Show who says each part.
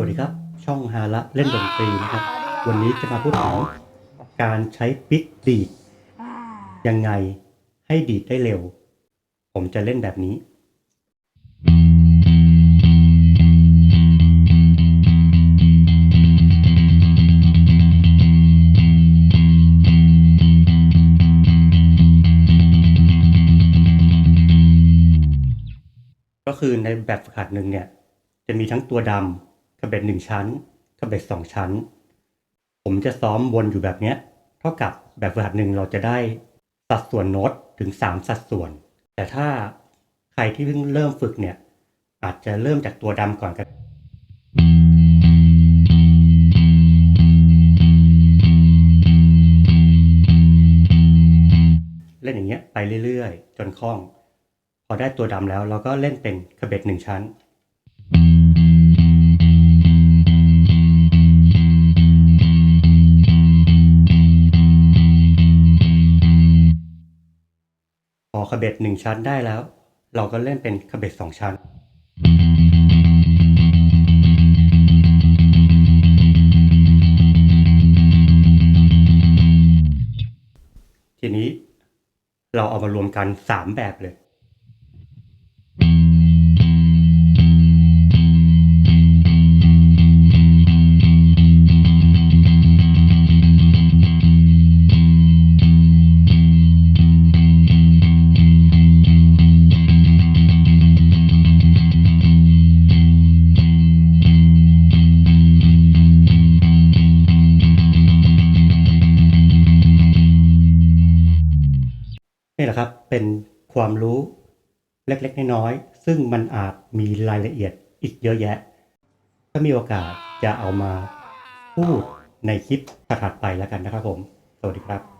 Speaker 1: สวัสดีคระเล่นดนตรีนะครับ วันนี้จะมาพูดถึงการใช้ปิกดีด ยังไงให้ดีดได้เร็ว ผมจะเล่นแบบนี้ก็คือในแบบฝึกหัดหนึ่งเนี่ย จะมีทั้งตัวดำ กับเบ็ดหนึ่งชั้นกับเบ็ดสองชั้น ผมจะซ้อมวนอยู่แบบเนี้ย เท่ากับแบบฝึกหัดหนึ่งเราจะได้สัดส่วนโน้ตถึง 3 สัดส่วน แต่ถ้าใครที่เพิ่งเริ่มฝึกเนี่ย อาจจะเริ่มจากตัวดำก่อนก็เล่นอย่างเงี้ยไปเรื่อยๆ จนคล่อง พอได้ตัวดำแล้วเราก็เล่นเป็นกระเบ็ดหนึ่งชั้น อขบเบ็ดหนึ่งชั้นได้แล้ว เราก็เล่นเป็นขบเบ็ดสองชั้น ทีนี้เราเอามารวมกันสามแบบเลย นี่แหละครับเป็นความรู้เล็กๆ น้อยๆซึ่งมันอาจมีรายละเอียดอีกเยอะแยะ ถ้ามีโอกาสจะเอามาพูดในคลิปถัดไปแล้วกันนะครับผม สวัสดีครับ